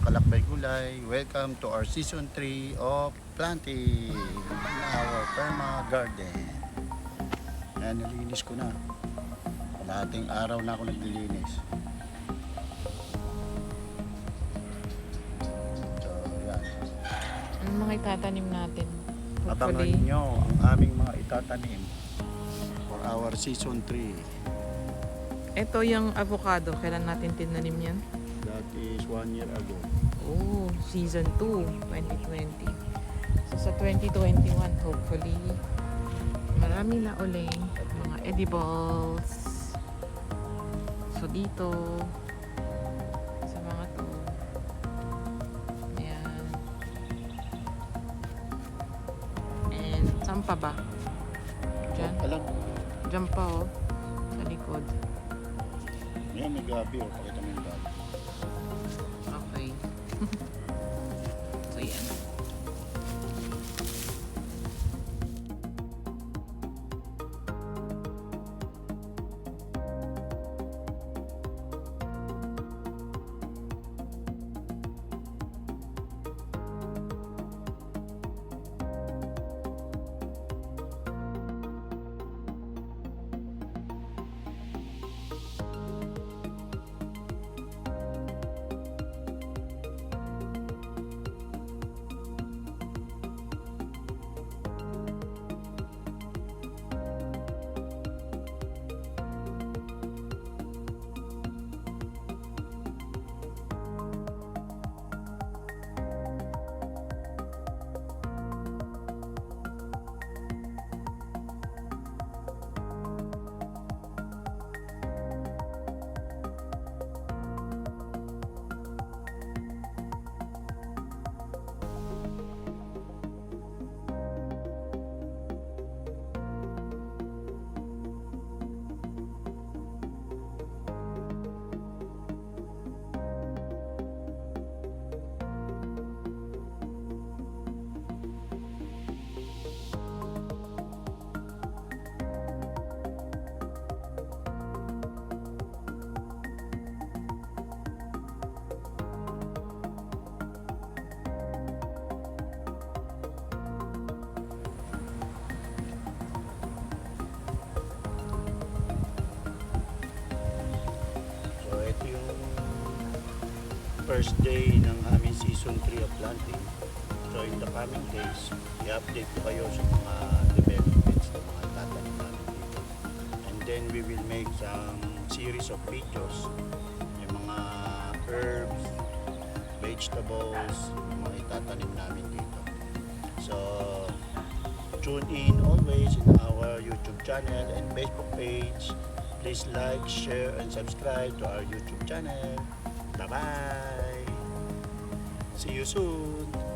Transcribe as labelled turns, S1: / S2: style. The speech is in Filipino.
S1: mga kalakbay gulay. Welcome to our season 3 of planting in our perma garden. Ayan, nalinis ko na. Kalahating araw na ako naglilinis. So, yan.
S2: Ano mga itatanim natin?
S1: Abangan nyo ang aming mga itatanim for our season 3.
S2: ito yung avocado. Kailan natin tinanim yan?
S1: That is one year ago.
S2: Oh, season 2, 2020. So sa 2021, hopefully, marami na uling mga edibles. So dito, sa mga to, ayan. And saan pa ba? Diyan?
S1: Alam,
S2: Diyan pa oh, sa likod.
S1: yan may gabi. Oh. Pakita mo first day ng aming season 3 of planting. So in the coming days, i-update ko kayo sa mga developments ng mga tatanim namin dito. And then we will make some series of videos. Yung mga herbs, vegetables, yung mga itatanim namin dito. So tune in always in our YouTube channel and Facebook page. Please like, share, and subscribe to our YouTube channel. Bye-bye! See you soon!